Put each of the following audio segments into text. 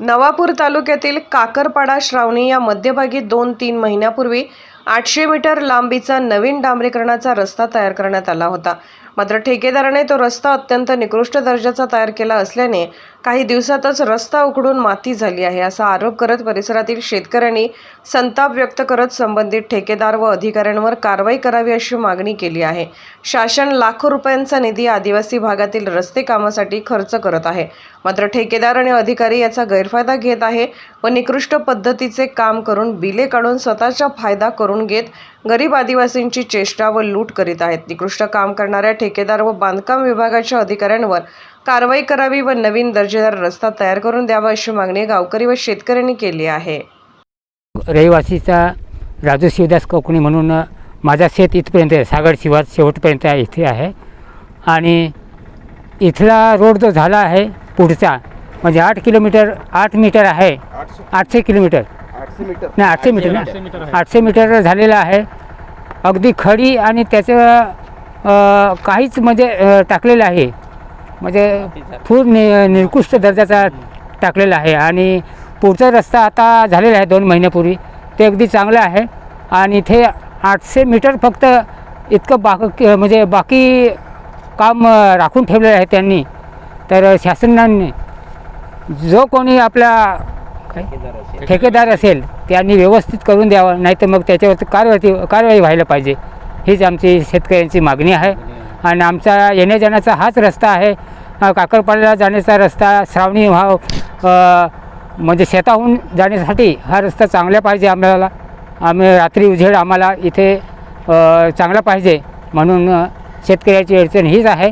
नवापूर तालुक्यातील काकरपाडा श्रावणी या मध्यभागी दोन तीन महिन्यापूर्वी आठशे मीटर लांबीचा नवीन डांबरीकरणाचा रस्ता तयार करण्यात आला होता. मात्र ठेकेदाराने तो रस्ता अत्यंत निकृष्ट दर्जाचा तयार केला असल्याने काही दिवसातच रस्ता उकडून माती झाली आहे असा आरोप करत परिसरातील शेतकऱ्यांनी संताप व्यक्त करत संबंधित ठेकेदार व अधिकाऱ्यांवर कारवाई करावी अशी मागणी केली आहे. शासन लाखो रुपयांचा निधी आदिवासी भागातील रस्ते कामासाठी खर्च करत आहे. मात्र ठेकेदार आणि अधिकारी याचा गैरफायदा घेत आहे व निकृष्ट पद्धतीचे काम करून बिले काढून स्वतःचा फायदा करून घेत गरीब आदिवासींची चेष्टा व लूट करीत आहेत. निकृष्ट काम करणाऱ्या ठेकेदार व बांधकाम विभागाच्या अधिकाऱ्यांवर कारवाई करावी व नवीन दर्जेदार रस्ता तयार करून द्यावा अशी मागणी गावकरी व शेतकऱ्यांनी केली आहे. रहिवासीचा राजू शिवदास कोकणी म्हणून माझा शेत इथपर्यंत आहे सागर शिवार शेवटपर्यंत आहे इथे आहे. आणि इथला रोड जो झाला आहे पुढचा म्हणजे आठ किलोमीटर आठ मीटर आहे. आठशे किलोमीटर. नाही आठशे मीटर ना? आठशे मीटर झालेला आहे. अगदी खडी आणि त्याचं काहीच म्हणजे टाकलेलं आहे. म्हणजे खूप नि निकृष्ट दर्जाचा टाकलेला आहे. आणि पुढचा रस्ता आता झालेला आहे दोन महिन्यापूर्वी. ते अगदी चांगलं आहे. आणि इथे आठशे मीटर फक्त इतकं बाक म्हणजे बाकी काम राखून ठेवलेलं आहे त्यांनी. तर शासनाने जो कोणी आपला ठेकेदार असेल त्यांनी व्यवस्थित करून द्यावं. नाही तर मग त्याच्यावरती कारवाई कारवाई व्हायला पाहिजे. हीच आमची शेतकऱ्यांची मागणी आहे. आणि आमचा येण्या जाण्याचा हाच रस्ता आहे. काकरपाड्याला जाण्याचा रस्ता श्रावणी भाव म्हणजे शेताहून जाण्यासाठी हा रस्ता चांगला पाहिजे आम्हाला. आम्ही रात्री उजेड आम्हाला इथे चांगला पाहिजे म्हणून शेतकऱ्याची अडचण हीच आहे.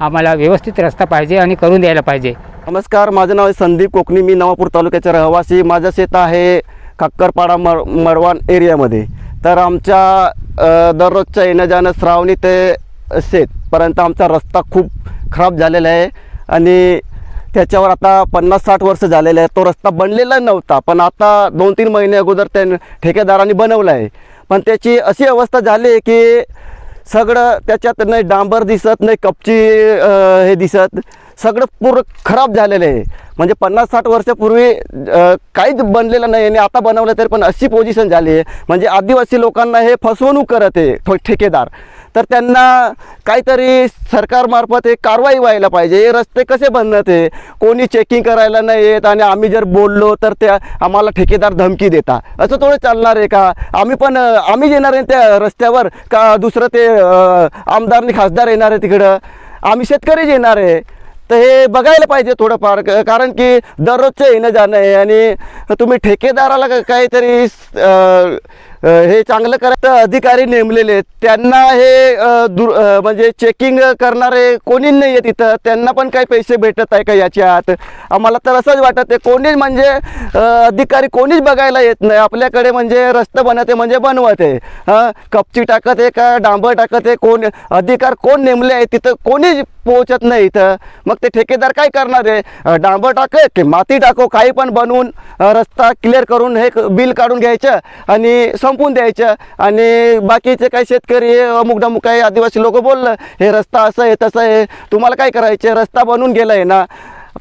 आम्हाला व्यवस्थित रस्ता पाहिजे आणि करून द्यायला पाहिजे. नमस्कार माझं नाव आहे संदीप कोकणी. मी नवापूर तालुक्याचा रहिवासी. माझं शेत आहे काक्करपाडा मर मरवान एरियामध्ये. तर आमच्या दररोजच्या येणं जाणं श्रावणी ते शेतपर्यंत आमचा रस्ता खूप खराब झालेला आहे आणि त्याच्यावर आता पन्नास साठ वर्ष झालेले आहे तो रस्ता बनलेला नव्हता पण आता दोन तीन महिने अगोदर त्या ठेकेदारांनी बनवला आहे. पण त्याची अशी अवस्था झाली आहे की सगळं त्याच्यात नाही डांबर दिसत नाही कपची हे दिसत. सगळं पूर्ण खराब झालेलं आहे. म्हणजे पन्नास साठ वर्षापूर्वी काहीच बनलेलं नाही आणि आता बनवलं तरी पण अशी पोझिशन झाली आहे. म्हणजे आदिवासी लोकांना हे फसवणूक करत आहे ठो- ठेकेदार. तर त्यांना काहीतरी सरकारमार्फत हे कारवाई व्हायला पाहिजे. हे रस्ते कसे बनत आहे कोणी चेकिंग करायला नाही येत आणि आम्ही जर बोललो तर त्या आम्हाला ठेकेदार धमकी देता. असं थोडं चालणार आहे का? आम्ही पण आम्ही येणार आहे त्या रस्त्यावर का दुसरं ते आमदारनी आमदार आणि खासदार येणार आहे तिकडं? आम्ही शेतकरीच येणार आहे. तर हे बघायला पाहिजे थोडंफार कारण की दररोजचं येणं जाणं आहे आणि तुम्ही ठेकेदाराला काहीतरी हे चांगलं करायचं अधिकारी नेमलेले आहेत. त्यांना हे दुर म्हणजे चेकिंग करणारे कोणी नाही आहेत तिथं त्यांना पण काही पैसे भेटत आहे का याच्यात आम्हाला तर असंच वाटत आहे. कोणीच म्हणजे अधिकारी कोणीच बघायला येत नाही. आपल्याकडे म्हणजे रस्ता बनवते म्हणजे बनवत. आहे हां कपची टाकत आहे का डांबर टाकत आहे? कोण अधिकार कोण नेमले आहे तिथं? कोणीच पोहोचत नाही इथं. मग ते ठेकेदार काय करणार आहे? डांबर टाकत की माती टाको? काही पण बनवून रस्ता क्लिअर करून हे बिल काढून घ्यायचं. आणि संपून द्यायचं. आणि बाकीचे काही शेतकरी हे अमुक डमुक काही आदिवासी लोक बोललं हे रस्ता असं आहे तसं आहे. तुम्हाला काय करायचं? रस्ता बनवून गेला आहे ना.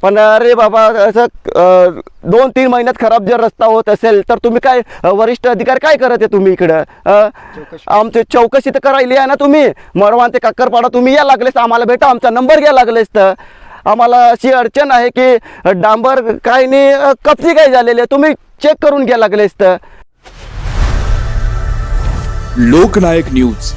पण अरे बाबा असं दोन तीन महिन्यात खराब जर रस्ता होत असेल तर तुम्ही काय वरिष्ठ अधिकारी काय करत आहे तुम्ही इकडं? आमची चौकशी तर करायली आहे ना तुम्ही. मरवान ते काकरपाडा तुम्ही या लागलेस आम्हाला भेटा आमचा नंबर घ्या लागलेस तर. आम्हाला अशी अडचण आहे की डांबर काय नाही कपची काय झालेली आहे तुम्ही चेक करून घ्या लागलेस तर. लोकनायक न्यूज.